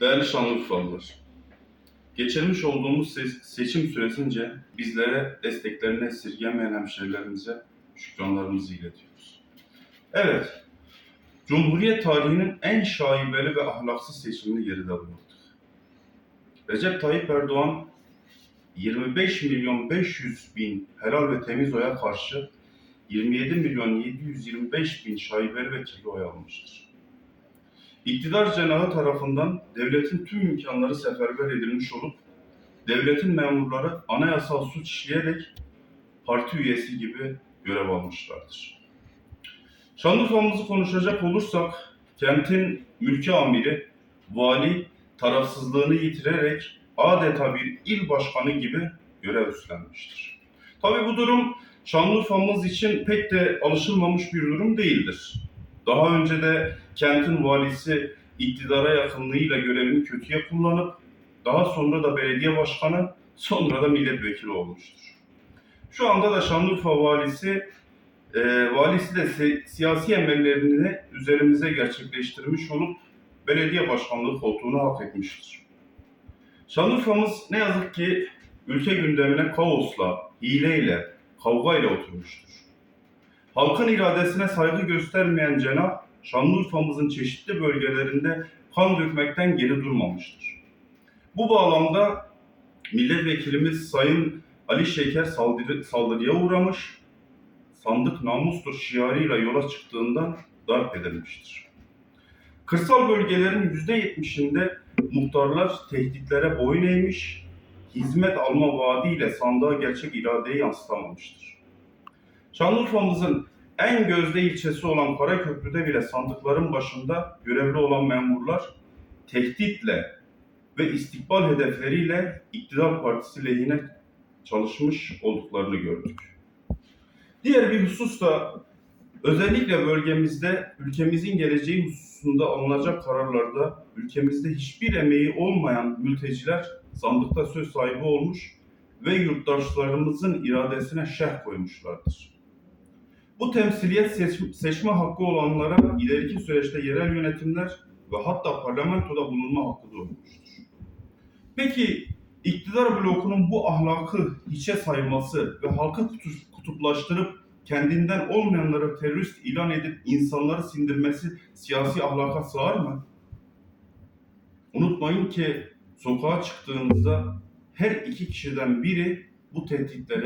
Değerli Şanlıurfalılar, geçirmiş olduğumuz se- seçim süresince bizlere desteklerini esirgemeyen hemşerilerimize şükranlarımızı iletiyoruz. Evet, Cumhuriyet tarihinin en şaibeli ve ahlaksız seçimini geride bıraktık. Recep Tayyip Erdoğan 25 milyon 500 bin helal ve temiz oya karşı 27 milyon 725 bin şaibeli ve kirli oy almıştır. İktidar cenahı tarafından devletin tüm imkanları seferber edilmiş olup devletin memurları anayasal suç işleyerek parti üyesi gibi görev almışlardır. Şanlıurfa'mızı konuşacak olursak kentin mülki amiri, vali tarafsızlığını yitirerek adeta bir il başkanı gibi görev üstlenmiştir. Tabi bu durum Şanlıurfa'mız için pek de alışılmamış bir durum değildir. Daha önce de kentin valisi iktidara yakınlığıyla görevini kötüye kullanıp daha sonra da belediye başkanı sonra da milletvekili olmuştur. Şu anda da Şanlıurfa valisi e, valisi de si- siyasi emellerini üzerimize gerçekleştirmiş olup belediye başkanlığı koltuğunu hak etmiştir. Şanlıurfa'mız ne yazık ki ülke gündemine kaosla, hileyle, kavgayla oturmuştur. Halkın iradesine saygı göstermeyen cenah, Şanlıurfa'mızın çeşitli bölgelerinde kan dökmekten geri durmamıştır. Bu bağlamda milletvekilimiz Sayın Ali Şeker saldırı, saldırıya uğramış, sandık namustur şiarıyla yola çıktığından darp edilmiştir. Kırsal bölgelerin %70'inde muhtarlar tehditlere boyun eğmiş, hizmet alma vaadiyle sandığa gerçek iradeyi yansıtamamıştır. Şanlıurfa'mızın en gözde ilçesi olan Karaköprü'de bile sandıkların başında görevli olan memurlar tehditle ve istikbal hedefleriyle iktidar partisi lehine çalışmış olduklarını gördük. Diğer bir husus da özellikle bölgemizde ülkemizin geleceği hususunda alınacak kararlarda ülkemizde hiçbir emeği olmayan mülteciler sandıkta söz sahibi olmuş ve yurttaşlarımızın iradesine şerh koymuşlardır. Bu temsiliyet seç- seçme hakkı olanlara ileriki süreçte yerel yönetimler ve hatta parlamentoda bulunma hakkı doğmuştur. Peki iktidar blokunun bu ahlakı hiçe sayması ve halkı kutu- kutuplaştırıp kendinden olmayanları terörist ilan edip insanları sindirmesi siyasi ahlaka sığar mı? Unutmayın ki sokağa çıktığınızda her iki kişiden biri bu tehditlere